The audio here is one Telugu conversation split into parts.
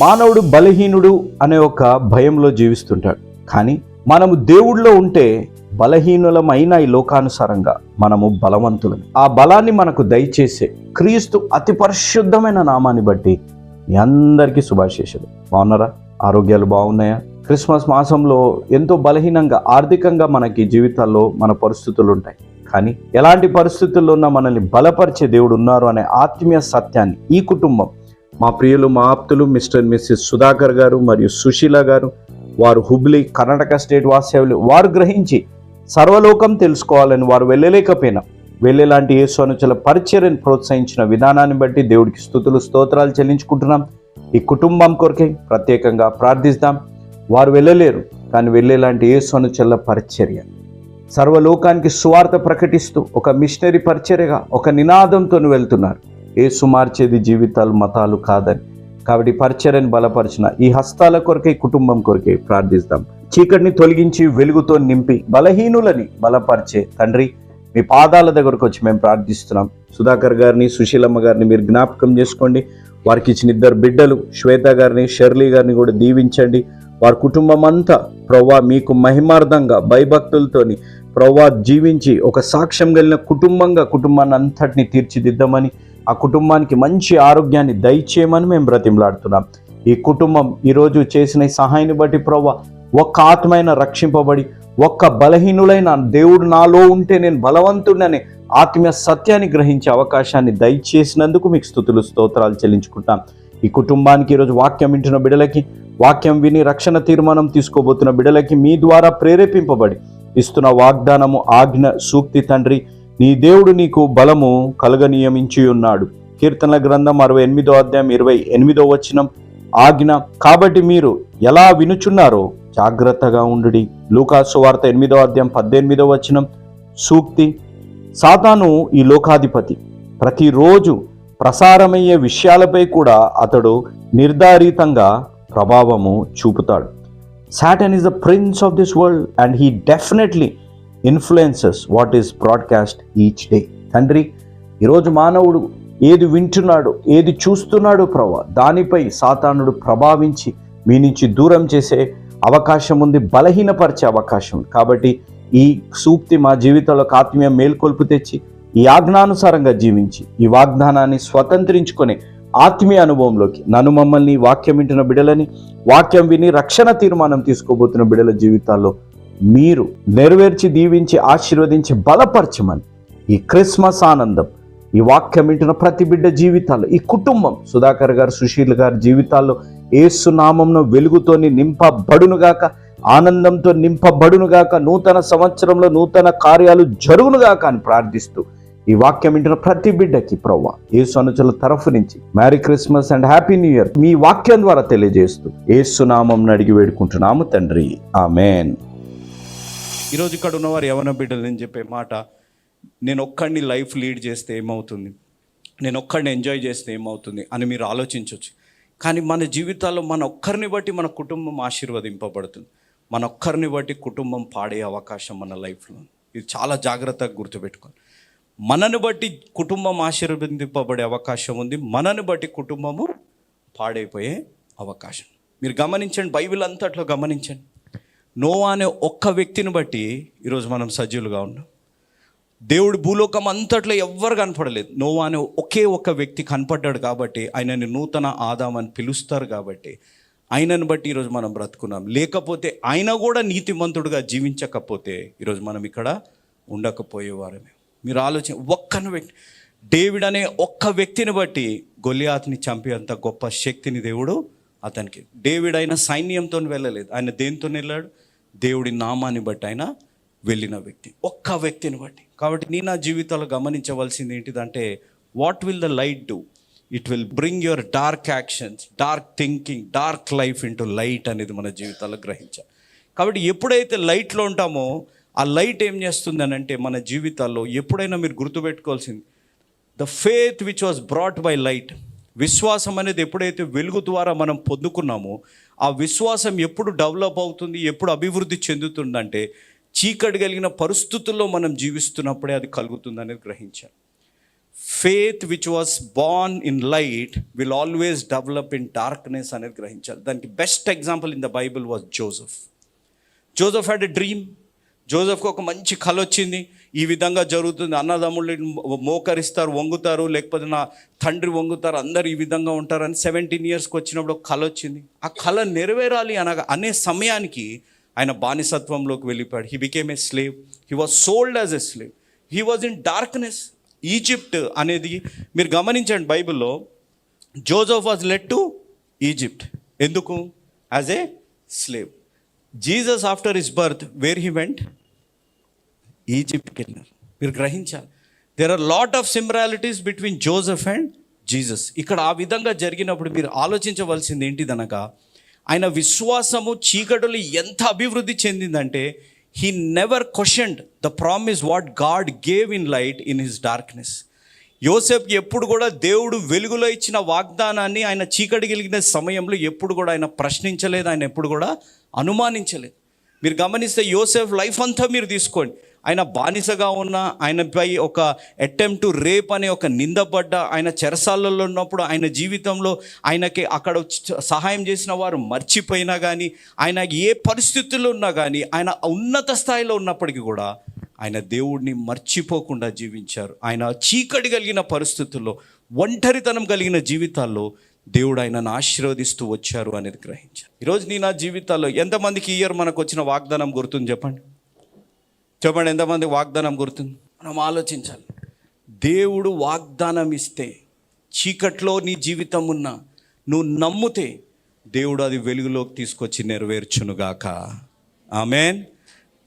మానవుడు బలహీనుడు అనే ఒక భయంలో జీవిస్తుంటాడు. కానీ మనము దేవుడిలో ఉంటే బలహీనులమైన ఈ లోకానుసారంగా మనము బలవంతులం ఆ బలాన్ని మనకు దయచేసే క్రీస్తు అతి పరిశుద్ధమైన నామాన్ని బట్టి మీ అందరికీ శుభాశేషాలు బాగున్నారా? ఆరోగ్యాలు బాగున్నాయా? క్రిస్మస్ మాసంలో ఎంతో బలహీనంగా ఆర్థికంగా మనకి జీవితాల్లో మన పరిస్థితులు ఉంటాయి. కానీ ఎలాంటి పరిస్థితుల్లో ఉన్న మనల్ని బలపరిచే దేవుడు ఉన్నారు అనే ఆత్మీయ సత్యాన్ని ఈ కుటుంబం మా ప్రియులు మా ఆప్తులు మిస్టర్ మిస్సెస్ సుధాకర్ గారు మరియు సుశీల గారు వారు హుబ్లీ కర్ణాటక స్టేట్ వాస్తవ్యులు వారు గ్రహించి సర్వలోకం తెలుసుకోవాలని వారు వెళ్ళలేకపోయినా వెళ్ళేలాంటి యేసు అనుచల పరిచర్యను ప్రోత్సహించిన విధానాన్ని బట్టి దేవుడికి స్థుతులు స్తోత్రాలు చెల్లించుకుంటున్నాం. ఈ కుటుంబం కొరకే ప్రత్యేకంగా ప్రార్థిస్తాం. వారు వెళ్ళలేరు కానీ వెళ్ళేలాంటి యేసు అనుచల పరిచర్య. సర్వలోకానికి సువార్త ప్రకటిస్తూ ఒక మిషనరీ పరిచర్యగా ఒక నినాదంతో వెళ్తున్నారు. ఏసు మార్చేది జీవితాలు మతాలు కాదని. కాబట్టి పరిచర్యను బలపరిచిన ఈ హస్తాల కొరకే కుటుంబం కొరకే ప్రార్థిస్తాం. చీకటిని తొలగించి వెలుగుతో నింపి బలహీనులని బలపరిచే తండ్రి మీ పాదాల దగ్గరకు వచ్చి మేము ప్రార్థిస్తున్నాం. సుధాకర్ గారిని సుశీలమ్మ గారిని మీరు జ్ఞాపకం చేసుకోండి. వారికి ఇచ్చిన ఇద్దరు బిడ్డలు శ్వేత గారిని షర్లీ గారిని కూడా దీవించండి. వారి కుటుంబం అంతా ప్రవ్వా మీకు మహిమార్థంగా భయభక్తులతోని ప్రవ్వా జీవించి ఒక సాక్ష్యం కలిగిన కుటుంబంగా కుటుంబాన్ని అంతటిని తీర్చిదిద్దామని ఆ కుటుంబానికి మంచి ఆరోగ్యాన్ని దయచేయమని మేము బ్రతిమలాడుతున్నాం. ఈ కుటుంబం ఈరోజు చేసిన సహాయాన్ని బట్టి ప్రవ్వ ఒక్క ఆత్మైన రక్షింపబడి ఒక్క బలహీనులైన దేవుడు నాలో ఉంటే నేను బలవంతుడని ఆత్మీయ సత్యాన్ని గ్రహించే అవకాశాన్ని దయచేసినందుకు మీకు స్థుతులు స్తోత్రాలు చెల్లించుకుంటాం ఈ కుటుంబానికి ఈరోజు వాక్యం వింటున్న బిడలకి వాక్యం విని రక్షణ తీర్మానం తీసుకోబోతున్న బిడలకి మీ ద్వారా ప్రేరేపింపబడి ఇస్తున్న వాగ్దానము ఆజ్ఞ సూక్తి తండ్రి నీ దేవుడు నీకు బలము కలగనియమించి ఉన్నాడు కీర్తనల గ్రంథం అరవై ఎనిమిదో అధ్యాయం ఇరవై ఎనిమిదో వచనం. ఆజ్ఞ కాబట్టి మీరు ఎలా వినుచున్నారో జాగ్రత్తగా ఉండుడి. లూకాసు వార్త ఎనిమిదో అధ్యాయం పద్దెనిమిదో వచనం. సూక్తి సాతాను ఈ లోకాధిపతి. ప్రతిరోజు ప్రసారమయ్యే విషయాలపై కూడా అతడు నిర్ధారితంగా ప్రభావము చూపుతాడు. Satan is the prince of this world and he definitely influences what is broadcast each day. తండ్రి ఈరోజు మానవుడు ఏది వింటున్నాడు ఏది చూస్తున్నాడు ప్రభా దానిపై సాతానుడు ప్రభావించి మీ నుంచి దూరం చేసే అవకాశం ఉంది బలహీనపరిచే అవకాశం కాబట్టి ఈ సూక్తి మా జీవితంలో ఆత్మీయ మేల్కొల్పు తెచ్చి ఈ ఆజ్ఞానుసారంగా జీవించి ఈ వాగ్దానాన్ని స్వతంత్రించుకొని ఆత్మీయ అనుభవంలోకి నన్ను మమ్మల్ని వాక్యం వింటున్న బిడలని వాక్యం విని రక్షణ తీర్మానం తీసుకోబోతున్న బిడల జీవితాల్లో మీరు నెరవేర్చి దీవించి ఆశీర్వదించి బలపరచమని ఈ క్రిస్మస్ ఆనందం ఈ వాక్యం వింటున్న ప్రతి బిడ్డ జీవితాల్లో ఈ కుటుంబం సుధాకర్ గారు సుశీల్ గారి జీవితాల్లో ఏసునామంను నామంలో వెలుగుతోని నింపబడునుగాక ఆనందంతో నింపబడునుగాక నూతన సంవత్సరంలో నూతన కార్యాలు జరుగునుగాక అని ప్రార్థిస్తూ ఈ వాక్యం వింటున్న ప్రతి బిడ్డకి ప్రవ్వ ఏసు అనుచుల తరఫు నుంచి merry Christmas and happy new year మీ వాక్యం ద్వారా తెలియజేస్తూ ఏసునామం అడిగి వేడుకుంటున్నాము తండ్రి. ఆమెన్. ఈరోజు ఇక్కడ ఉన్నవారు యవన బిడ్డలు నేను చెప్పే మాట నేను ఒక్కడిని లైఫ్ లీడ్ చేస్తే ఏమవుతుంది? నేను ఒక్కడిని ఎంజాయ్ చేస్తే ఏమవుతుంది అని మీరు ఆలోచించవచ్చు కానీ మన జీవితాల్లో మన ఒక్కరిని బట్టి మన కుటుంబం ఆశీర్వదింపబడుతుంది. మన ఒక్కరిని బట్టి కుటుంబం పాడే అవకాశం మన లైఫ్లో ఇది చాలా జాగ్రత్తగా గుర్తుపెట్టుకోవాలి. మనని బట్టి కుటుంబం ఆశీర్వదింపబడే అవకాశం ఉంది. మనని బట్టి కుటుంబము పాడైపోయే అవకాశం మీరు గమనించండి బైబిల్ అంతట్లో గమనించండి. నోవా అనే ఒక్క వ్యక్తిని బట్టి ఈరోజు మనం సజీవులుగా ఉన్నాం. దేవుడు భూలోకం అంతట్లో ఎవ్వరు కనపడలేదు. నోవా అనే ఒకే ఒక్క వ్యక్తి కనపడ్డాడు కాబట్టి ఆయనని నూతన ఆదాం అని పిలుస్తారు కాబట్టి ఆయనను బట్టి ఈరోజు మనం బ్రతుకున్నాం. లేకపోతే ఆయన కూడా నీతిమంతుడుగా జీవించకపోతే ఈరోజు మనం ఇక్కడ ఉండకపోయేవారమే. మీరు ఆలోచన ఒక్కను వ్యక్తి డేవిడ్ అనే ఒక్క వ్యక్తిని బట్టి గొలియాత్ని చంపేంత గొప్ప శక్తిని దేవుడు అతనికి. డేవిడ్ అయిన సైన్యంతో వెళ్ళలేదు. ఆయన దేనితో వెళ్ళాడు? దేవుడి నామాన్ని బట్టి ఆయన వెళ్ళిన వ్యక్తి. ఒక్క వ్యక్తిని బట్టి. కాబట్టి నీ నా జీవితాలు గమనించవలసింది ఏంటిదంటే what will the light do it will bring your dark actions dark thinking dark life into light అనేది మన జీవితాల్లో గ్రహించాలి. కాబట్టి ఎప్పుడైతే లైట్లో ఉంటామో ఆ లైట్ ఏం చేస్తుంది అని అంటే మన జీవితాల్లో ఎప్పుడైనా మీరు గుర్తుపెట్టుకోవాల్సింది the faith which was brought by light విశ్వాసం అనేది ఎప్పుడైతే వెలుగు ద్వారా మనం పొందుకున్నామో ఆ విశ్వాసం ఎప్పుడు డెవలప్ అవుతుంది ఎప్పుడు అభివృద్ధి చెందుతుందంటే చీకటి కలిగిన పరిస్థితుల్లో మనం జీవిస్తున్నప్పుడే అది కలుగుతుంది అనేది గ్రహించాలి. Faith which was born in light will always develop in darkness అనేది గ్రహించాలి. దానికి best example in the Bible was Joseph Joseph had a dream జోసఫ్కి ఒక మంచి కళ వచ్చింది ఈ విధంగా జరుగుతుంది. అన్నదమ్ముళ్ళు మోకరిస్తారు వంగుతారు లేకపోతే నా తండ్రి వంగుతారు అందరు ఈ విధంగా ఉంటారని సెవెంటీన్ ఇయర్స్కి వచ్చినప్పుడు ఒక కళ వచ్చింది. ఆ కళ నెరవేరాలి అనగా అనే సమయానికి ఆయన బానిసత్వంలోకి వెళ్ళిపోయాడు. He became a slave he was sold as a slave he was in darkness Egypt అనేది మీరు గమనించండి బైబిల్లో Joseph was let to Egypt ఎందుకు? As a slave Jesus after his birth where he went ఈజిప్ట్కి వెళ్ళినారు మీరు గ్రహించాలి. There are lot of similarities between Joseph and Jesus ఇక్కడ ఆ విధంగా జరిగినప్పుడు మీరు ఆలోచించవలసింది ఏంటిదనగా ఆయన విశ్వాసము చీకటులు ఎంత అభివృద్ధి చెందిందంటే he never questioned the promise what God gave in light in his darkness యోసెఫ్కి ఎప్పుడు కూడా దేవుడు వెలుగులో ఇచ్చిన వాగ్దానాన్ని ఆయన చీకటి కలిగిన సమయంలో ఎప్పుడు కూడా ఆయన ప్రశ్నించలేదు ఆయన ఎప్పుడు కూడా అనుమానించలేదు. మీరు గమనిస్తే యోసెఫ్ లైఫ్ అంతా మీరు తీసుకోండి. ఆయన బానిసగా ఉన్న ఆయనపై ఒక అటెంప్ట్ టు రేప్ అనే ఒక నిందపడ్డ ఆయన చెరసాలలో ఉన్నప్పుడు ఆయన జీవితంలో ఆయనకి అక్కడ సహాయం చేసిన వారు మర్చిపోయినా కానీ ఆయన ఏ పరిస్థితుల్లో ఉన్నా కానీ ఆయన ఉన్నత స్థాయిలో ఉన్నప్పటికీ కూడా ఆయన దేవుడిని మర్చిపోకుండా జీవించారు. ఆయన చీకటి కలిగిన పరిస్థితుల్లో ఒంటరితనం కలిగిన జీవితాల్లో దేవుడు ఆయనను ఆశీర్వదిస్తూ వచ్చారు అనేది గ్రహించారు. ఈరోజు నీ నా జీవితాల్లో ఎంతమందికి ఇయర్ మనకు వచ్చిన వాగ్దానం గుర్తుంది చెప్పండి? చెప్పండి ఎంతమంది వాగ్దానం గుర్తుంది? మనం ఆలోచించాలి. దేవుడు వాగ్దానం ఇస్తే చీకట్లో నీ జీవితం ఉన్న నువ్వు నమ్ముతే దేవుడు అది వెలుగులోకి తీసుకొచ్చి నెరవేర్చునుగాక. ఆమెన్.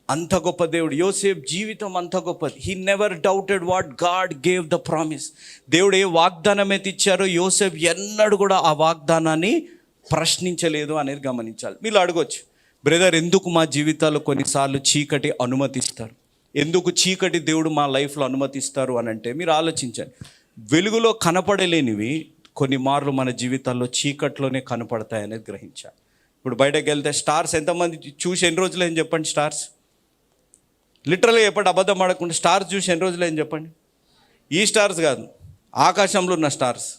అంత గొప్ప దేవుడు. యోసేఫ్ జీవితం అంత గొప్పది. He never doubted what God gave the promise దేవుడు ఏ వాగ్దానం అయితే ఇచ్చారో యోసేఫ్ ఎన్నడూ కూడా ఆ వాగ్దానాన్ని ప్రశ్నించలేదు అనేది గమనించాలి. మీరు అడగొచ్చు. బ్రదర్ ఎందుకు మా జీవితాలు కొన్నిసార్లు చీకటి అనుమతిస్తారు? ఎందుకు చీకటి దేవుడు మా లైఫ్లో అనుమతిస్తారు అని అంటే మీరు ఆలోచించండి. వెలుగులో కనపడలేనివి కొన్ని మార్లు మన జీవితాల్లో చీకట్లోనే కనపడతాయనేది గ్రహించాలి. ఇప్పుడు బయటకు వెళ్తే స్టార్స్ ఎంతమంది చూసి ఎన్ని రోజులు ఏం చెప్పండి స్టార్స్? లిటరల్గా చెప్పండి అబద్ధం ఆడకుండా స్టార్స్ చూసి ఎన్ని రోజులు ఏం చెప్పండి? ఈ స్టార్స్ కాదు ఆకాశంలో ఉన్న స్టార్స్.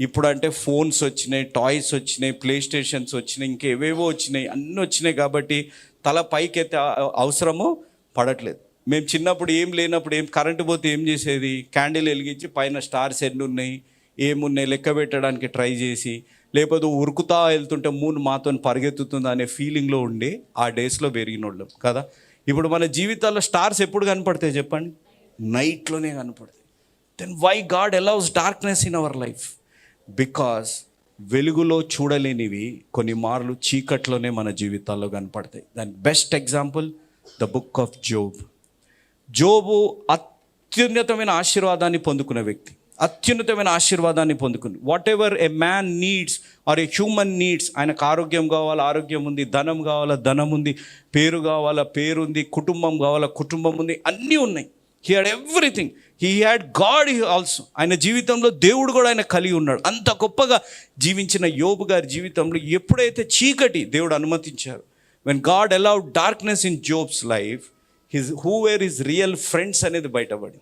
ఇప్పుడు అంటే ఫోన్స్ వచ్చినాయి టాయ్స్ వచ్చినాయి ప్లే స్టేషన్స్ వచ్చినాయి ఇంకేవేవో వచ్చినాయి అన్నీ వచ్చినాయి కాబట్టి తల పైకెత్తే అవసరము పడట్లేదు. మేము చిన్నప్పుడు ఏం లేనప్పుడు ఏం కరెంటు పోతే ఏం చేసేది? క్యాండిల్ వెలిగించి పైన స్టార్స్ ఎన్ని ఉన్నాయి ఏమున్నాయి లెక్క పెట్టడానికి ట్రై చేసి లేకపోతే ఉరుకుతా వెళ్తుంటే మూన్ మాతో పరిగెత్తుతుంది అనే ఫీలింగ్లో ఉండి ఆ డేస్లో పెరిగినోళ్ళం కదా? ఇప్పుడు మన జీవితాల్లో స్టార్స్ ఎప్పుడు కనపడతాయి చెప్పండి? నైట్లోనే కనపడతాయి. Then why God allows darkness in our life because వెలుగులో చూడలేనివి కొన్ని మార్లు చీకట్లోనే మన జీవితాల్లో కనపడతాయి. దాని best example the book of Job Job అత్యున్నతమైన ఆశీర్వాదాన్ని పొందుకున్న వ్యక్తి. అత్యున్నతమైన ఆశీర్వాదాన్ని పొందుకుంది whatever a man needs or a human needs ఆయనకు ఆరోగ్యం కావాలా ఆరోగ్యం ఉంది ధనం కావాలా ధనం ఉంది పేరు కావాలా పేరు ఉంది కుటుంబం కావాలా కుటుంబం ఉంది అన్నీ ఉన్నాయి. He had everything he had God also ఆయన జీవితంలో దేవుడు కూడా ఆయన కలిగి ఉన్నాడు. అంత గొప్పగా జీవించిన యోబు గారి జీవితంలో ఎప్పుడైతే చీకటి దేవుడు అనుమతించారు. When God allowed darkness in Job's life his who were his real friends అనేది బయటపడింది.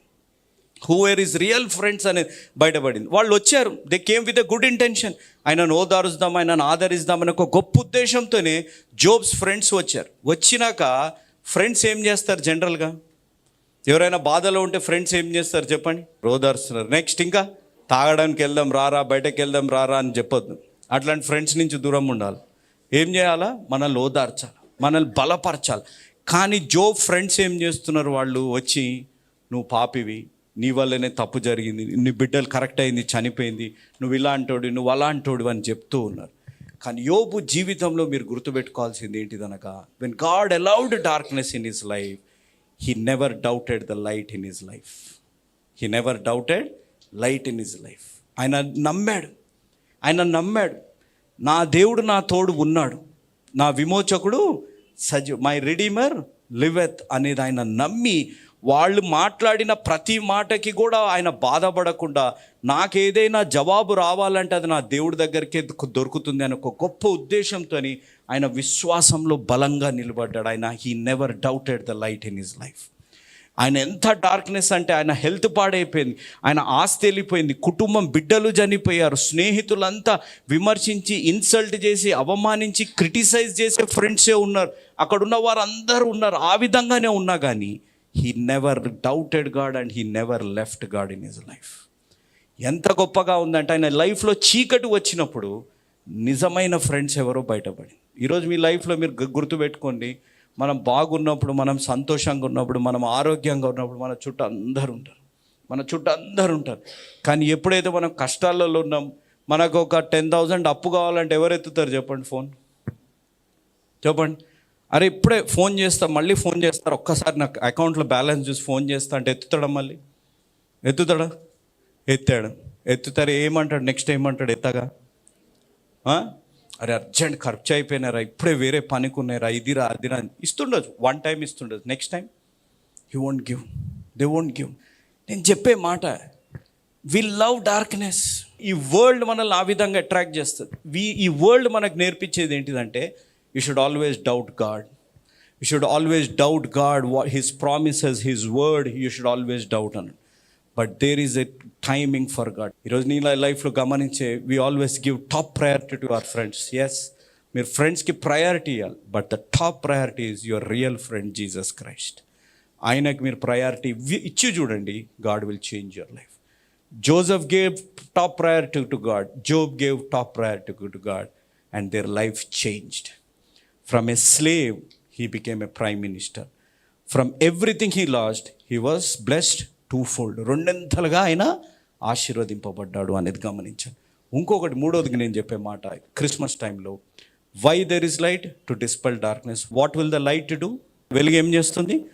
Who were his real friends అనేది బయటపడింది. వాళ్ళు వచ్చారు. They came with a good intention ఆయనను ఓదారుస్తాం ఆయనను ఆదరిస్తాం ఒక గొప్ప ఉద్దేశంతోనే జోబ్స్ ఫ్రెండ్స్ వచ్చారు. వచ్చినాక ఫ్రెండ్స్ ఏం చేస్తారు జనరల్గా ఎవరైనా బాధలో ఉంటే ఫ్రెండ్స్ ఏం చేస్తారు చెప్పండి? ఓదారుస్తున్నారు నెక్స్ట్ ఇంకా తాగడానికి వెళ్దాం రారా బయటకు వెళ్దాం రారా అని చెప్పొద్దు. అట్లాంటి ఫ్రెండ్స్ నుంచి దూరం ఉండాలి. ఏం చేయాలా? మనల్ని ఓదార్చాలి. మనల్ని బలపరచాలి. కానీ జో ఫ్రెండ్స్ ఏం చేస్తున్నారు వాళ్ళు? వచ్చి నువ్వు పాపివి నీ వల్లనే తప్పు జరిగింది. నీ బిడ్డలు కరెక్ట్ అయింది చనిపోయింది. నువ్వు ఇలాంటోడు నువ్వు అలాంటోడు అని చెప్తూ ఉన్నారు. కానీ యోబు జీవితంలో మీరు గుర్తుపెట్టుకోవాల్సింది ఏంటిదనగా when God allowed darkness in his life he never doubted the light in his life he never doubted light in his life ఆయన నమ్మాడు. ఆయన నమ్మాడు. నా దేవుడు నా తోడు ఉన్నాడు. నా విమోచకుడు సజ మై రిడీమర్ లివెత్ అనేది ఆయన నమ్మి వాళ్ళు మాట్లాడిన ప్రతి మాటకి కూడా ఆయన బాధపడకుండా నాకేదైనా జవాబు రావాలంటే అది నా దేవుడి దగ్గరికే దొరుకుతుంది అని ఒక గొప్ప ఉద్దేశంతో ఆయన విశ్వాసంలో బలంగా నిలబడ్డాడు. ఆయన he never doubted the light in his life ఆయన ఎంత డార్క్నెస్ అంటే ఆయన హెల్త్ పాడైపోయింది. ఆయన ఆస్తి వెళ్ళిపోయింది. కుటుంబం బిడ్డలు చనిపోయారు. స్నేహితులంతా విమర్శించి ఇన్సల్ట్ చేసి అవమానించి క్రిటిసైజ్ చేసే ఫ్రెండ్సే ఉన్నారు. అక్కడ ఉన్న ఉన్నారు. ఆ విధంగానే ఉన్నా కానీ he never doubted God and he never left God in his life ఎంత గొప్పగా ఉందంటే ఆయన లైఫ్లో చీకటి వచ్చినప్పుడు నిజమైన ఫ్రెండ్స్ ఎవరో బయటపడి ఈరోజు మీ లైఫ్లో మీరు గుర్తుపెట్టుకోండి మనం బాగున్నప్పుడు మనం సంతోషంగా ఉన్నప్పుడు మనం ఆరోగ్యంగా ఉన్నప్పుడు మన చుట్టూ అందరు ఉంటారు. మన చుట్టూ అందరు ఉంటారు. కానీ ఎప్పుడైతే మనం కష్టాలలో ఉన్నాం మనకు ఒక టెన్ థౌజండ్ అప్పు కావాలంటే ఎవరు ఎత్తుతారు చెప్పండి ఫోన్? చెప్పండి. అరే ఇప్పుడే ఫోన్ చేస్తా మళ్ళీ ఫోన్ చేస్తారు ఒక్కసారి నాకు అకౌంట్లో బ్యాలెన్స్ చూసి ఫోన్ చేస్తా అంటే ఎత్తుతాడా మళ్ళీ? ఎత్తుతాడా? ఎత్తాడు. ఎత్తుతారు ఏమంటాడు? నెక్స్ట్ ఏమంటాడు? ఎత్తగా? అరే అర్జెంట్ ఖర్చు అయిపోయినారా ఇప్పుడే వేరే పనికి ఉన్నారా ఇదిరా అదిరా ఇస్తుండదు ఇస్తుండొచ్చు. One time ఇస్తుండొచ్చు. Next time you won't give they won't give నేను చెప్పే మాట వి లవ్ డార్క్నెస్ ఈ వరల్డ్ మనల్ని ఆ విధంగా అట్రాక్ట్ చేస్తుంది. వి ఈ వరల్డ్ మనకు నేర్పించేది ఏంటిదంటే you should always doubt God you should always doubt God his promises his word you should always doubt అన్నాడు but there is a timing for God ఈరోజు నీ లైఫ్లో గమనించే we always give top priority to our friends yes మీరు ఫ్రెండ్స్కి ప్రయారిటీ ఇవ్వాలి but the top priority is your real friend Jesus Christ ఆయనకు మీరు ప్రయారిటీ ఇచ్చి చూడండి. God will change your life Joseph gave top priority to God Job gave top priority to God and their life changed from a slave he became a prime minister from everything he lost he was blessed twofold రెండంతలుగా ఆయన ఆశీర్వదింపబడ్డాడు అనేది గమనించాను ఇంకొకటి మూడోదికి నేను చెప్పే మాట క్రిస్మస్ టైంలో why there is light to dispel darkness what will the light to వెలుగు ఏం చేస్తుంది?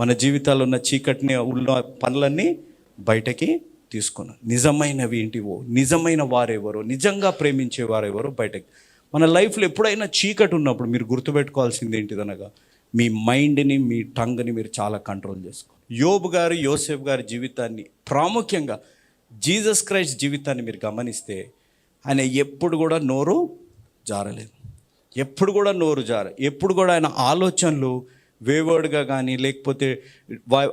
మన జీవితాల్లో ఉన్న చీకటిని ఉన్న పనులన్నీ బయటకి తీసుకున్నాం నిజమైనవి ఏంటివో? నిజమైన వారెవరో? నిజంగా ప్రేమించే వారెవరో బయటకి మన లైఫ్లో ఎప్పుడైనా చీకటి ఉన్నప్పుడు మీరు గుర్తుపెట్టుకోవాల్సింది ఏంటిదనగా మీ మైండ్ని మీ టంగ్ని మీరు చాలా కంట్రోల్ చేసుకో యోబు గారు యోసెఫ్ గారి జీవితాన్ని ప్రాముఖ్యంగా జీసస్ క్రైస్ట్ జీవితాన్ని మీరు గమనిస్తే ఆయన ఎప్పుడు కూడా నోరు జారలేదు. ఎప్పుడు కూడా నోరు జార ఎప్పుడు కూడా ఆయన ఆలోచనలు వేవర్డ్గా కానీ లేకపోతే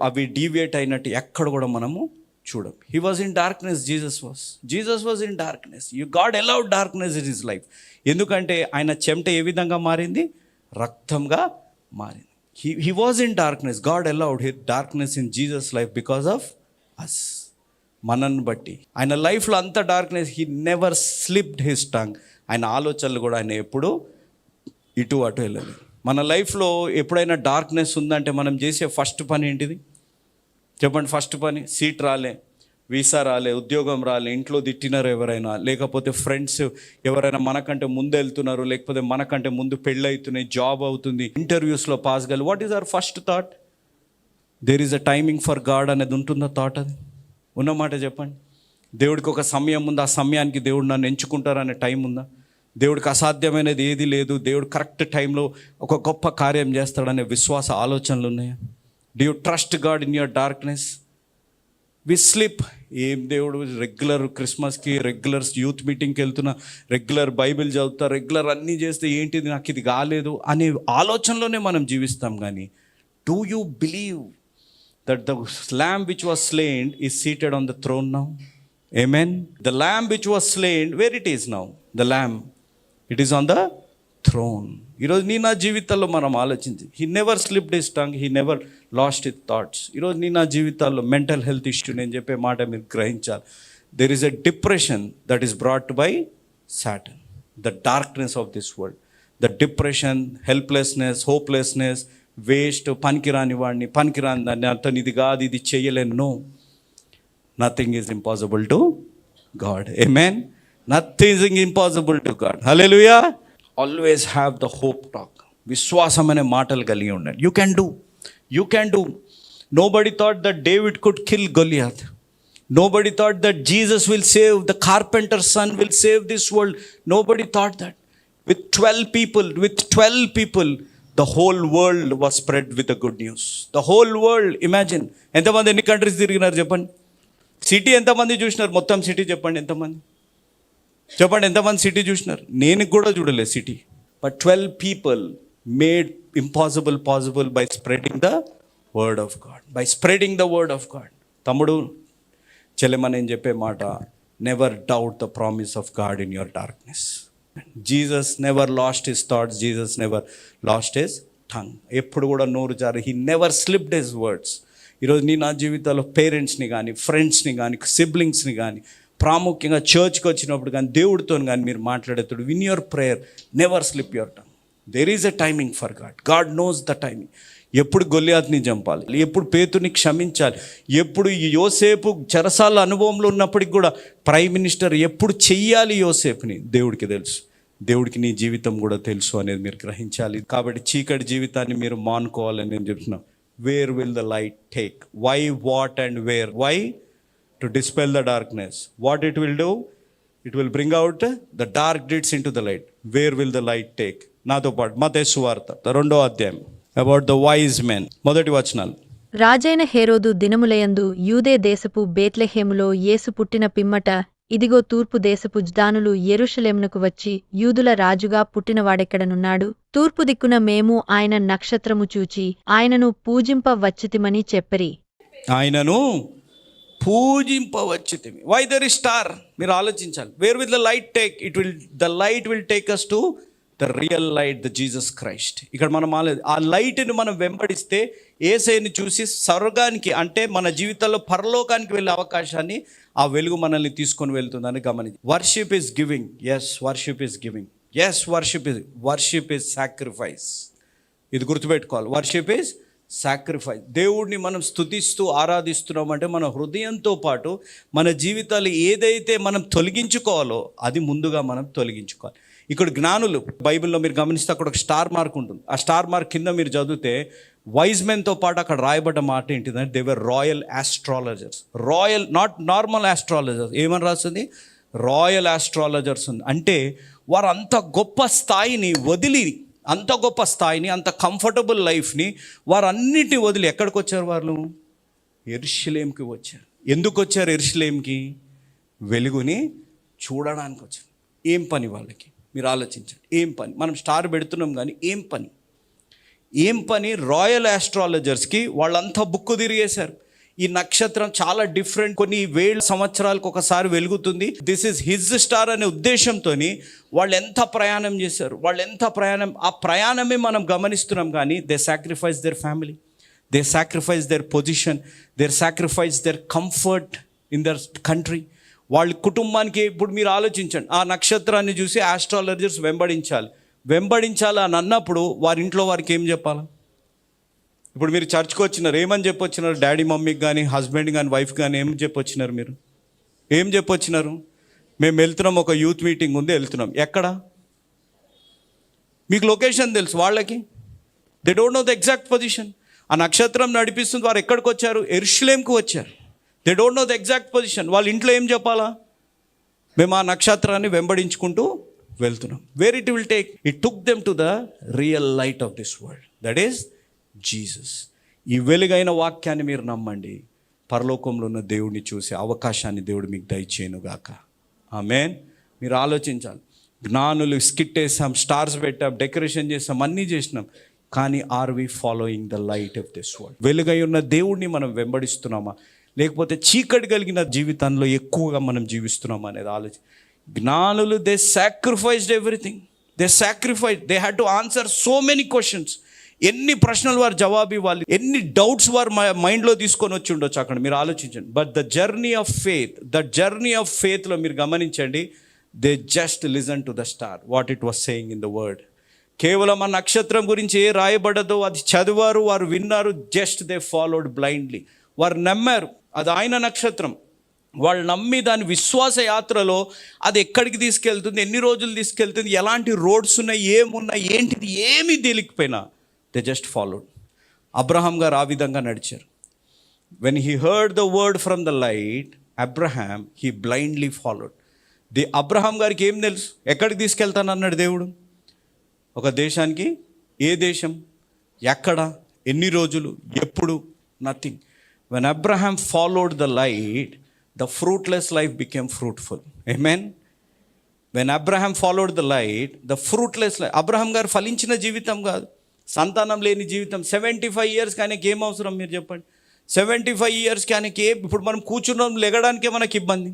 అవి డీవియేట్ అయినట్టు ఎక్కడ కూడా మనము చూడం. He was in darkness Jesus was Jesus was in darkness you God allowed darkness in his life ఎందుకంటే ఆయన చెమట ఏ విధంగా మారింది? రక్తంగా మారింది. He he was in darkness God allowed hit darkness in Jesus life because of us మనల్ని బట్టి. ఆయన లైఫ్లో అంత darkness he never slipped his tongue ఆయన ఆలోచనలు కూడా ఆయన ఎప్పుడు ఇటు అటు వెళ్ళలేదు. మన లైఫ్లో ఎప్పుడైనా డార్క్నెస్ ఉందంటే మనం చేసే ఫస్ట్ పని ఏంటిది? చెప్పండి ఫస్ట్ పని సీట్ రాలే వీసా రాలే ఉద్యోగం రాలే ఇంట్లో తిట్టినారు ఎవరైనా లేకపోతే ఫ్రెండ్స్ ఎవరైనా మనకంటే ముందు వెళ్తున్నారు లేకపోతే మనకంటే ముందు పెళ్ళి అవుతున్నాయి జాబ్ అవుతుంది ఇంటర్వ్యూస్లో pass Kali. What is our first thought there is a timing for God అనేది ఉంటుందా థాట్ అది? ఉన్నమాట చెప్పండి. దేవుడికి ఒక సమయం ఉంది? ఆ సమయానికి దేవుడు నన్ను ఎంచుకుంటారనే టైం ఉందా? దేవుడికి అసాధ్యమైనది ఏది లేదు? దేవుడు కరెక్ట్ టైంలో ఒక గొప్ప కార్యం చేస్తాడనే విశ్వాస ఆలోచనలు ఉన్నాయా? Do you trust God in your darkness we slip ఏం దేవుడు రెగ్యులర్ క్రిస్మస్కి రెగ్యులర్ యూత్ మీటింగ్కి వెళ్తున్నా రెగ్యులర్ బైబిల్ చదువుతా రెగ్యులర్ అన్నీ చేస్తే ఏంటిది నాకు ఇది కాలేదు అనే ఆలోచనలోనే మనం జీవిస్తాం కానీ do you believe that the lamb which was slained is seated on the throne now amen the lamb which was slained where it is now the lamb it is on the throne ఈరోజు నీ నా జీవితాల్లో మనం ఆలోచించి he never slipped his tongue he never lost his thoughts ఈరోజు నీ నా జీవితాల్లో మెంటల్ హెల్త్ ఇష్యూ నేను చెప్పే మాట మీరు గ్రహించాలి. There is a depression that is brought by Satan the darkness of this world the depression helplessness hopelessness waste పనికిరాని వాడిని పనికిరాని దాన్ని అతను ఇది కాదు ఇది చేయలేను. No nothing is impossible to God a man nothing impossible to God hallelujah always have the hope talk విశ్వాసం అనే మాటలు కలిగి ఉండండి. You can do you can do nobody thought that David could kill Goliath no body thought that Jesus will save the carpenter son will save this world nobody thought that with twelve people with twelve people the whole world was spread with the good news the whole world imagine ఎంతమంది ఎన్ని కంట్రీస్ తిరిగినారు చెప్పండి? సిటీ ఎంతమంది చూసినారు? మొత్తం సిటీ చెప్పండి ఎంతమంది? చెప్పండి ఎంతమంది సిటీ చూసినారు? నేను కూడా చూడలేదు city. But twelve people made impossible possible by spreading the word of God by spreading the word of God తమ్ముడు చెల్లెమ నేను చెప్పే మాట never doubt the promise of God in your darkness Jesus never lost his thoughts Jesus never lost his tongue ఎప్పుడు కూడా నోరు జారు he never slipped his words ఈరోజు నీ నా జీవితంలో పేరెంట్స్ని కానీ ఫ్రెండ్స్ని కానీ సిబ్లింగ్స్ని కానీ ప్రాముఖ్యంగా చర్చ్కి వచ్చినప్పుడు కానీ దేవుడితో కానీ మీరు మాట్లాడేటప్పుడు in your prayer never slip your tongue there is a timing for God God knows the timing ఎప్పుడు గొల్లియాత్ని చంపాలి? ఎప్పుడు పేతుని క్షమించాలి? ఎప్పుడు యోసేపు చెరసాల అనుభవంలో ఉన్నప్పటికి కూడా ప్రైమ్ మినిస్టర్ ఎప్పుడు చెయ్యాలి యోసేపుని? దేవుడికి తెలుసు. దేవుడికి నీ జీవితం కూడా తెలుసు అనేది మీరు గ్రహించాలి. కాబట్టి చీకటి జీవితాన్ని మీరు మానుకోవాలని నేను చెప్తున్నాను where will the light take why what and where why to dispel the darkness what it will do it will bring out the dark deeds into the light where will the light take నాతో పాటు మతేసు వార్త రెండో అధ్యాయం అబౌట్ ద వైజ్ మెన్ మొదటి వచనాలు. రాజైన హేరోదు దినములయందు యూదే దేశపు బేత్లెహేములో యేసు పుట్టిన పిమ్మట ఇదిగో తూర్పు దేశపు జ్దానులు యెరూషలేమునకు వచ్చి యూదుల రాజుగా పుట్టినవాడెక్కడనున్నాడు? తూర్పు దిక్కున మేము ఆయన నక్షత్రము చూచి ఆయనను పూజింప వచ్చితిమని చెప్పరి. ఆయనను పూజింపవచ్చుతిమి వై దర్ ఇస్ స్టార్ మీరు ఆలోచించాలి. Where with the light take it will the light will take us to the real light the Jesus Christ ఇక్కడ మనం ఆలో- ఆ లైట్ని మనం వెంబడిస్తే ఏసైని చూసి స్వర్గానికి అంటే మన జీవితంలో పరలోకానికి వెళ్ళే అవకాశాన్ని ఆ వెలుగు మనల్ని తీసుకొని వెళ్తుందని గమనించి worship is giving yes worship is giving yes worship is worship is sacrifice ఇది గుర్తుపెట్టుకోవాలి. Worship is sacrifice. దేవుడిని మనం స్థుతిస్తూ ఆరాధిస్తున్నామంటే మన హృదయంతో పాటు మన జీవితాలు ఏదైతే మనం తొలగించుకోవాలో అది ముందుగా మనం తొలగించుకోవాలి. ఇక్కడ జ్ఞానులు బైబిల్లో మీరు గమనిస్తే అక్కడ ఒక స్టార్ మార్క్ ఉంటుంది. ఆ స్టార్ మార్క్ కింద మీరు చదివితే వైజ్ మెన్తో పాటు అక్కడ రాయబడ్డ మాట ఏంటిదంటే they were royal astrologers royal not normal astrologers ఏమని రాస్తుంది రాయల్ ఆస్ట్రాలజర్స్ ఉంది అంటే వారు అంత గొప్ప స్థాయిని వదిలి అంత గొప్ప స్థాయిని అంత కంఫర్టబుల్ లైఫ్ని వారన్నిటిని వదిలి ఎక్కడికి వచ్చారు వాళ్ళు? ఎరుషులేంకి వచ్చారు. ఎందుకు వచ్చారు ఎరుషులేంకి వెలుగుని చూడడానికి వచ్చారు ఏం పని వాళ్ళకి? మీరు ఆలోచించండి. ఏం పని? మనం స్టార్ పెడుతున్నాం కానీ ఏం పని? ఏం పని? రాయల్ ఆస్ట్రాలజర్స్కి వాళ్ళంతా బుక్కు తిరిగేశారు. ఈ నక్షత్రం చాలా డిఫరెంట్ కొన్ని వేల సంవత్సరాలకు ఒకసారి వెలుగుతుంది. దిస్ ఇస్ హిజ్ స్టార్ అనే ఉద్దేశంతో వాళ్ళు ఎంత ప్రయాణం చేశారు. వాళ్ళు ఎంత ప్రయాణం ఆ ప్రయాణమే మనం గమనిస్తున్నాం కానీ they sacrifice their family they sacrifice their position they sacrifice their comfort in their country వాళ్ళ కుటుంబానికి ఇప్పుడు మీరు ఆలోచించండి. ఆ నక్షత్రాన్ని చూసి ఆస్ట్రాలజర్స్ వెంబడించాలి. వెంబడించాలి అని అన్నప్పుడు వారి ఇంట్లో వారికి ఏం చెప్పాలి? ఇప్పుడు మీరు చర్చ్కి వచ్చినారు ఏమని చెప్పొచ్చినారు? డాడీ మమ్మీకి కానీ హస్బెండ్ కానీ వైఫ్ కానీ ఏం చెప్పొచ్చినారు మీరు? ఏం చెప్పొచ్చినారు? మేము వెళ్తున్నాం ఒక యూత్ మీటింగ్ ఉంది వెళ్తున్నాం. ఎక్కడ? మీకు లొకేషన్ తెలుసు వాళ్ళకి? They don't know the exact position ఆ నక్షత్రం నడిపిస్తుంది వారు ఎక్కడికి వచ్చారు? ఎరుషులేంకి వచ్చారు. They don't know the exact position వాళ్ళ ఇంట్లో ఏం చెప్పాలా? మేము ఆ నక్షత్రాన్ని వెంబడించుకుంటూ వెళ్తున్నాం. Where it will take it took them to the real light of this world that is Jesus. ఈ వెలుగైన వాక్యాన్ని మీరు నమ్మండి. పరలోకంలో ఉన్న దేవుడిని చూసే అవకాశాన్ని దేవుడు మీకు దయచేయనుగాక ఆమెన్. మీరు ఆలోచించాలి. జ్ఞానులు స్కిట్ వేసాం స్టార్స్ పెట్టాం డెకరేషన్ చేసాం అన్నీ చేసినాం. కానీ are we following the light of this world? వెలుగై ఉన్న దేవుడిని మనం వెంబడిస్తున్నామా? లేకపోతే చీకటి కలిగిన జీవితంలో ఎక్కువగా మనం జీవిస్తున్నామా అనేది ఆలోచన జ్ఞానులు they sacrificed everything they sacrifice they had to answer so many questions ఎన్ని ప్రశ్నలు వారు జవాబు ఇవ్వాలి ఎన్ని డౌట్స్ వారు మైండ్లో తీసుకొని వచ్చి ఉండొచ్చు అక్కడ మీరు ఆలోచించండి. But the journey of faith the journey of ఫేత్లో మీరు గమనించండి they just listen to the star what it was saying in the word కేవలం ఆ నక్షత్రం గురించి ఏ రాయబడదో అది చదివారు వారు విన్నారు జస్ట్ దే ఫాలోడ్ బ్లైండ్లీ వారు నమ్మారు అది ఆయన నక్షత్రం. వాళ్ళు నమ్మి దాని విశ్వాస యాత్రలో అది ఎక్కడికి తీసుకెళ్తుంది ఎన్ని రోజులు తీసుకెళ్తుంది ఎలాంటి రోడ్స్ ఉన్నాయి ఏమున్నాయి ఏంటిది ఏమీ తేలికపోయినా దే జస్ట్ ఫాలోడ్ అబ్రహాం గారు ఆ విధంగా నడిచారు. When he heard the word from the light Abraham he blindly followed the Abraham గారికి ఏం తెలుసు? ఎక్కడికి తీసుకెళ్తాను అన్నాడు దేవుడు? ఒక దేశానికి? ఏ దేశం? ఎక్కడ? ఎన్ని రోజులు? ఎప్పుడు? Nothing when Abraham followed the light the fruitless life became fruitful men when Abraham followed the light the fruitless life Abraham గారు ఫలించిన జీవితం కాదు. సంతానం లేని జీవితం. సెవెంటీ ఫైవ్ ఇయర్స్కి ఆయనకి ఏం అవసరం మీరు చెప్పండి? సెవెంటీ ఫైవ్ ఇయర్స్కి ఆయనకి ఏ ఇప్పుడు మనం కూర్చున్నాం లెగడానికే మనకి ఇబ్బంది.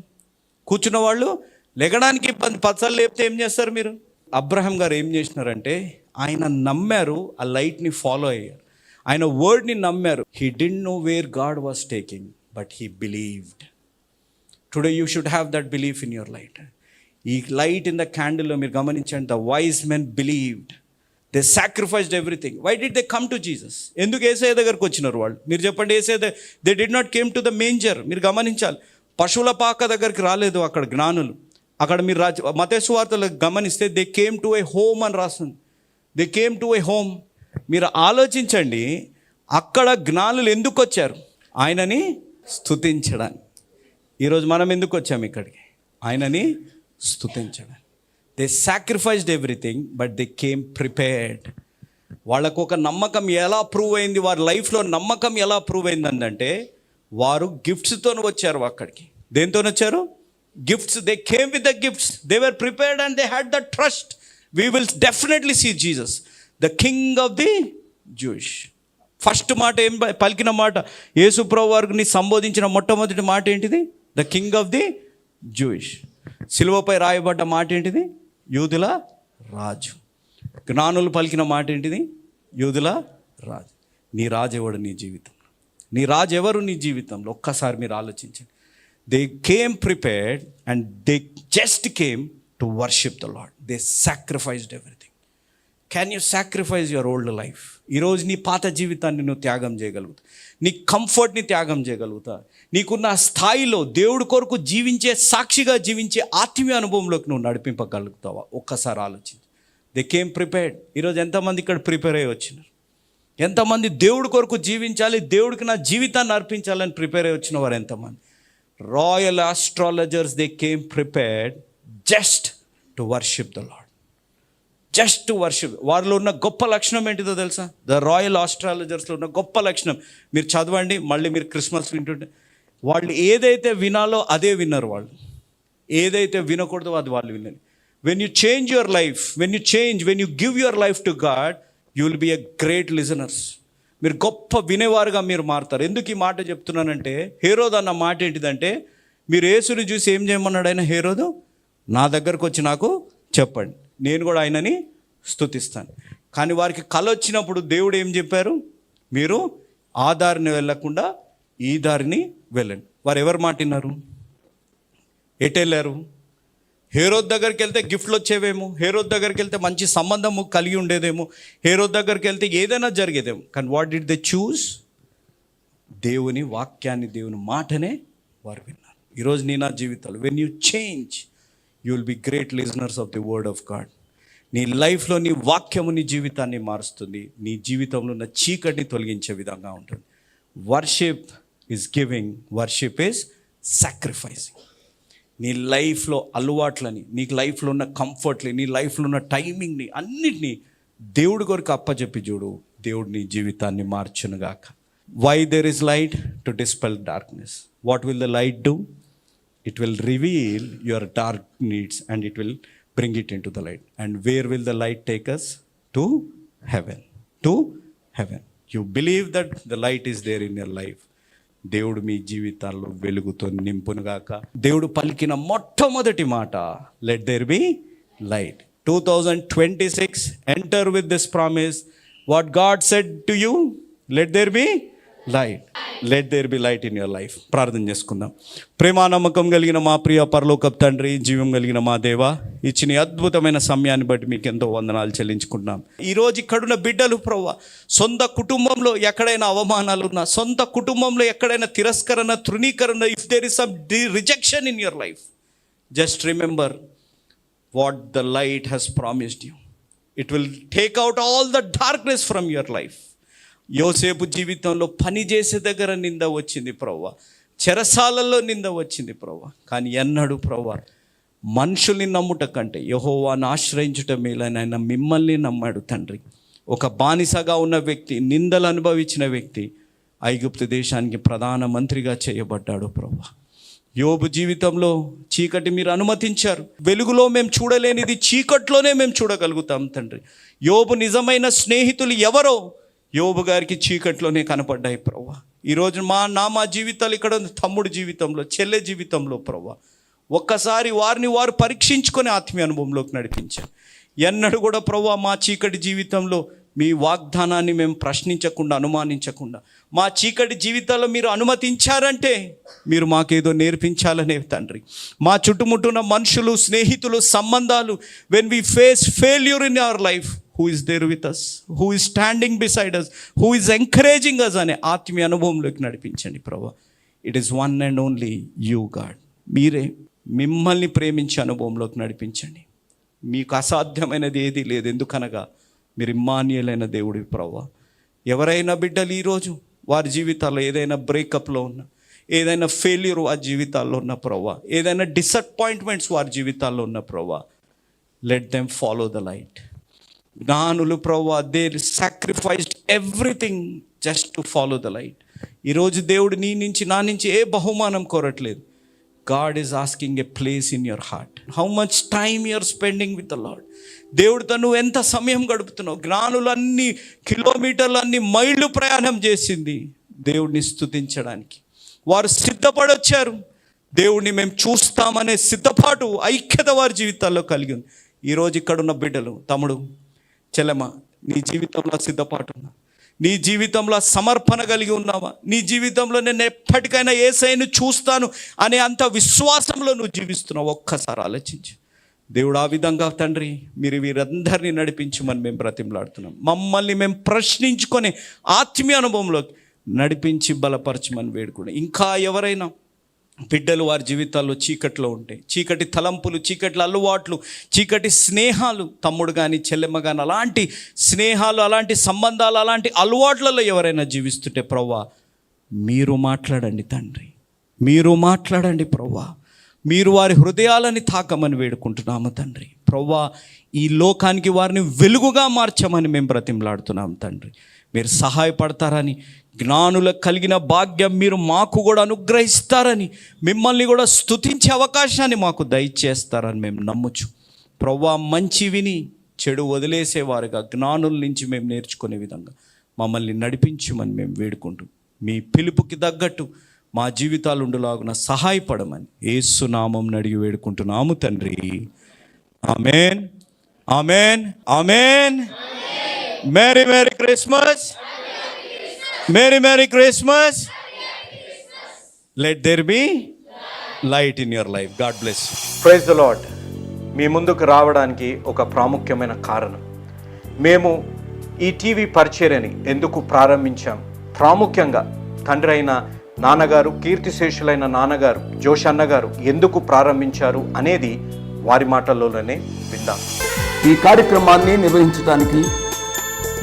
కూర్చున్న వాళ్ళు లెగడానికి ఇబ్బంది. పచ్చలు లేపితే ఏం చేస్తారు మీరు? అబ్రహం గారు ఏం చేసినారంటే ఆయన నమ్మారు ఆ లైట్ని ఫాలో అయ్యారు. ఆయన వర్డ్ని నమ్మారు. He didn't know where God was taking but he believed today you should have that belief in your light ఈ లైట్ ఇన్ ద క్యాండిల్లో మీరు గమనించండి the wise men believed they sacrificed everything why did they come to Jesus ఎందుకు ఏసఐ దగ్గరకు వచ్చినారు వాళ్ళు? మీరు చెప్పండి ఏసఐ they did not came to the manger మీరు గమనించాలి. పశువుల పాక దగ్గరికి రాలేదు అక్కడ జ్ఞానులు. అక్కడ మీరు రాజ మతేశ్వ వార్తలు గమనిస్తే they came to a home అని రాస్తుంది. They came to a home మీరు ఆలోచించండి అక్కడ జ్ఞానులు ఎందుకు వచ్చారు? ఆయనని స్థుతించడానికి ఈరోజు మనం ఎందుకు వచ్చాం ఇక్కడికి? ఆయనని స్థుతించడానికి they sacrificed everything but they came prepared వాళ్ళకు ఒక నమ్మకం ఎలా ప్రూవ్ అయింది? వారి లైఫ్లో నమ్మకం ఎలా ప్రూవ్ అయిందంటే వారు గిఫ్ట్స్తో వచ్చారు అక్కడికి. దేంతో వచ్చారు? Gifts they came with the gifts they were prepared and they had the trust we will definitely see Jesus the king of the Jewish first మాట ఏం పలికిన మాట? యేసుప్రభు వారిని సంబోధించిన మొట్టమొదటి మాట ఏంటిది? The king of the Jewish సిలువపై రాయబడ్డ మాట ఏంటిది? యూదుల రాజు. జ్ఞానులు పలికిన మాట ఏంటిది? యూదుల రాజు. నీ రాజు ఎవడు నీ జీవితంలో నీ రాజు ఎవరు నీ జీవితంలో? ఒక్కసారి మీరు ఆలోచించండి. They came prepared and they just came to worship the lord they sacrificed everything can you sacrifice your old life ఈరోజు నీ పాత జీవితాన్ని నువ్వు త్యాగం చేయగలుగుతా. నీ కంఫర్ట్ని త్యాగం చేయగలుగుతా. నీకున్న స్థాయిలో దేవుడి కొరకు జీవించే సాక్షిగా జీవించే ఆత్మీయ అనుభవంలోకి నువ్వు నడిపింపగలుగుతావా? ఒక్కసారి ఆలోచించి. దే కేమ్ ప్రిపేర్డ్ ఈరోజు ఎంతమంది ఇక్కడ ప్రిపేర్ అయ్యి వచ్చినారు? ఎంతమంది దేవుడి కొరకు జీవించాలి దేవుడికి నా జీవితాన్ని అర్పించాలని ప్రిపేర్ అయ్యి వచ్చిన వారు ఎంతమంది? Royal astrologers they came prepared just to worship the lord just worship. వారిలో ఉన్న గొప్ప లక్షణం ఏంటిదో తెలుసా? ద రాయల్ ఆస్ట్రాలజర్స్లో ఉన్న గొప్ప లక్షణం. మీరు చదవండి మళ్ళీ మీరు క్రిస్మస్ వింటుంటే. వాళ్ళు ఏదైతే వినాలో అదే విన్నారు వాళ్ళు. ఏదైతే వినకూడదో అది వాళ్ళు విన్నారు when you change your life when you change when you give your life to God you will be a great listeners మీరు గొప్ప వినేవారుగా మీరు మారుతారు. ఎందుకు ఈ మాట చెప్తున్నానంటే హేరోద్ అన్న మాట ఏంటిదంటే మీరు యేసుని చూసి ఏం చేయమన్నాడు ఆయన? హేరోదు నా దగ్గరకు వచ్చి నాకు చెప్పండి. నేను కూడా ఆయనని స్తుతిస్తాను. కానీ వారికి కళ వచ్చినప్పుడు దేవుడు ఏం చెప్పారు? మీరు ఆ దారిని వెళ్ళకుండా ఈ దారిని వెళ్ళండి. వారు ఎవరు మాటిన్నారు ఎటు వెళ్ళారు? హేరోద్ దగ్గరికి వెళ్తే గిఫ్ట్లు వచ్చేవేమో? హేరోద్ దగ్గరికి వెళ్తే మంచి సంబంధము కలిగి ఉండేదేమో? హేరోద్ దగ్గరికి వెళ్తే ఏదైనా జరిగేదేమో? కానీ వాట్ డిడ్ దే చూస్? దేవుని వాక్యాన్ని దేవుని మాటనే వారు విన్నారు. ఈరోజు నీ నా జీవితాలు when you change you will be great listeners of the word of God నీ లైఫ్లో నీ వాక్యము నీ జీవితాన్ని మారుస్తుంది. నీ జీవితంలో ఉన్న చీకటిని తొలగించే విధంగా ఉంటుంది. Worship is giving worship is sacrificing నీ లైఫ్లో అలవాట్లని నీ లైఫ్లో ఉన్న కంఫర్ట్ని నీ లైఫ్లో ఉన్న టైమింగ్ని అన్నిటినీ దేవుడి కొరకు అప్పచెప్పి చూడు. దేవుడు నీ జీవితాన్ని మార్చునుగాక. Why there is light to dispel darkness what will the light do it will reveal your dark needs and it will bring it into the light. And where will the light take us? To heaven. To heaven. You believe that the light is there in your life. దేవుడు మీ జీవితాల్లో వెలుగుతో నింపునుగాక దేవుడు పలికిన మొట్టమొదటి మాట let there be light two thousand twenty six enter with this promise what God said to you let there be light let there be light in your life ప్రార్థన చేసుకుందాం. ప్రేమ నమ్మకం కలిగిన మా ప్రియ పరలోకప్ తండ్రి జీవం కలిగిన మా దేవ ఇచ్చిన అద్భుతమైన సమయాన్ని బట్టి మీకు ఎంతో వందనాలు చెల్లించుకుంటున్నాం. ఈరోజు ఇక్కడున్న బిడ్డలు ప్రవ్వ సొంత కుటుంబంలో ఎక్కడైనా అవమానాలు ఉన్నా సొంత కుటుంబంలో ఎక్కడైనా తిరస్కరణ తృణీకరణ if there is some rejection in your life just remember what the light has promised you it will take out all the darkness from your life యోసేపు జీవితంలో పని చేసే దగ్గర నింద వచ్చింది ప్రవ్వ. చెరసాలలో నింద వచ్చింది ప్రవ్వ. కానీ ఎన్నడు ప్రవ్వ మనుషుల్ని నమ్ముట కంటే యహోవాను ఆశ్రయించుట మేలని ఆయన మిమ్మల్ని నమ్మాడు తండ్రి. ఒక బానిసగా ఉన్న వ్యక్తి నిందలు అనుభవించిన వ్యక్తి ఐగుప్తు దేశానికి ప్రధానమంత్రిగా చేయబడ్డాడు ప్రవ్వ. యోబు జీవితంలో చీకటి మీరు అనుమతించారు. వెలుగులో మేము చూడలేనిది చీకట్లోనే మేము చూడగలుగుతాం తండ్రి. యోబు నిజమైన స్నేహితులు ఎవరో యోబు గారికి చీకట్లోనే కనపడ్డాయి ప్రవ్వా. ఈరోజు మా నా మా జీవితాలు ఇక్కడ ఉంది జీవితంలో చెల్లె జీవితంలో ప్రవ్వా. ఒక్కసారి వారిని వారు పరీక్షించుకొని ఆత్మీయ అనుభవంలోకి నడిపించారు. ఎన్నడూ కూడా ప్రవ్వా మా చీకటి జీవితంలో మీ వాగ్దానాన్ని మేము ప్రశ్నించకుండా అనుమానించకుండా మా చీకటి జీవితాల్లో మీరు అనుమతించారంటే మీరు మాకేదో నేర్పించాలనే తండ్రి. మా చుట్టుముట్టున్న మనుషులు స్నేహితులు సంబంధాలు when we face failure in our life who is there with us who is standing beside us who is encouraging us అనే ఆత్మీయ అనుభవంలోకి నడిపించండి ప్రభా. It is one and only you God మీరే మిమ్మల్ని ప్రేమించే అనుభవంలోకి నడిపించండి. మీకు అసాధ్యమైనది ఏదీ లేదు. ఎందుకనగా మీరు ఇమ్మాన్యులైన దేవుడి ప్రభా. ఎవరైనా బిడ్డలు ఈరోజు వారి జీవితాల్లో ఏదైనా బ్రేకప్లో ఉన్న ఏదైనా ఫెయిల్యూర్ వారి జీవితాల్లో ఉన్న ప్రవ్వ ఏదైనా డిసప్పాయింట్మెంట్స్ వారి జీవితాల్లో ఉన్న ప్రవ్వ let them follow the light జ్ఞానులు ప్రవ్వ they sacrificed everything just to follow the light ఈరోజు దేవుడు నీ నుంచి నా నుంచి ఏ బహుమానం కోరట్లేదు. God is asking a place in your heart how much time you're spending with the lord దేవుడితో నువ్వు ఎంత సమయం గడుపుతున్నావు? జ్ఞానులన్నీ కిలోమీటర్లన్నీ మైళ్ళు ప్రయాణం చేసింది దేవుడిని స్థుతించడానికి. వారు సిద్ధపడొచ్చారు. దేవుడిని మేము చూస్తామనే సిద్ధపాటు ఐక్యత వారి జీవితాల్లో కలిగి ఉంది. ఈరోజు ఇక్కడున్న బిడ్డలు తమ్ముడు చెల్లెమ్మ నీ జీవితంలో సిద్ధపాటు ఉన్నా నీ జీవితంలో సమర్పణ కలిగి ఉన్నావా? నీ జీవితంలో నేను ఎప్పటికైనా ఏసైను చూస్తాను అనే అంత విశ్వాసంలో నువ్వు జీవిస్తున్నావు. ఒక్కసారి ఆలోచించు. దేవుడు ఆ విధంగా తండ్రి మీరు వీరందరినీ నడిపించమని మేము బ్రతిమలాడుతున్నాం. మమ్మల్ని మేము ప్రశ్నించుకొని ఆత్మీయ అనుభవంలోకి నడిపించి బలపరచమని వేడుకున్నాం ఇంకా ఎవరైనా బిడ్డలు వారి జీవితాల్లో చీకట్లో ఉంటాయి చీకటి తలంపులు చీకటి అలవాట్లు చీకటి స్నేహాలు తమ్ముడు కానీ చెల్లెమ్మ కానీ అలాంటి స్నేహాలు అలాంటి సంబంధాలు అలాంటి అలవాట్లలో ఎవరైనా జీవిస్తుంటే ప్రవ్వా మీరు మాట్లాడండి తండ్రి మీరు మాట్లాడండి ప్రవ్వా మీరు వారి హృదయాలని తాకమని వేడుకుంటున్నాము తండ్రి ప్రవ్వా ఈ లోకానికి వారిని వెలుగుగా మార్చమని మేము బ్రతిమలాడుతున్నాం తండ్రి మీరు సహాయపడతారని జ్ఞానులకు కలిగిన భాగ్యం మీరు మాకు కూడా అనుగ్రహిస్తారని మిమ్మల్ని కూడా స్తుతించే అవకాశాన్ని మాకు దయచేస్తారని మేము నమ్ముచు. ప్రవ్వా మంచి విని చెడు వదిలేసేవారుగా జ్ఞానుల నుంచి మేము నేర్చుకునే విధంగా మమ్మల్ని నడిపించమని మేము వేడుకుంటూ. మీ పిలుపుకి తగ్గట్టు మా జీవితాలు ఉండులాగున సహాయపడమని ఏసునామం అడిగి వేడుకుంటున్నాము తండ్రి. Amen. Amen. Amen. Merry merry Christmas. Merry merry Christmas let there be light in your life God bless praise the lord మీ ముందుకు రావడానికి ఒక ప్రాముఖ్యమైన కారణం. మేము ఈ టీవీ పరిచర్యని ఎందుకు ప్రారంభించాం? ప్రాముఖ్యంగా తండ్రి అయిన నాన్నగారు కీర్తిశేషులైన నాన్నగారు జోష్ అన్నగారు ఎందుకు ప్రారంభించారు అనేది వారి మాటల్లోనే విందాం. ఈ కార్యక్రమాన్ని నిర్వహించడానికి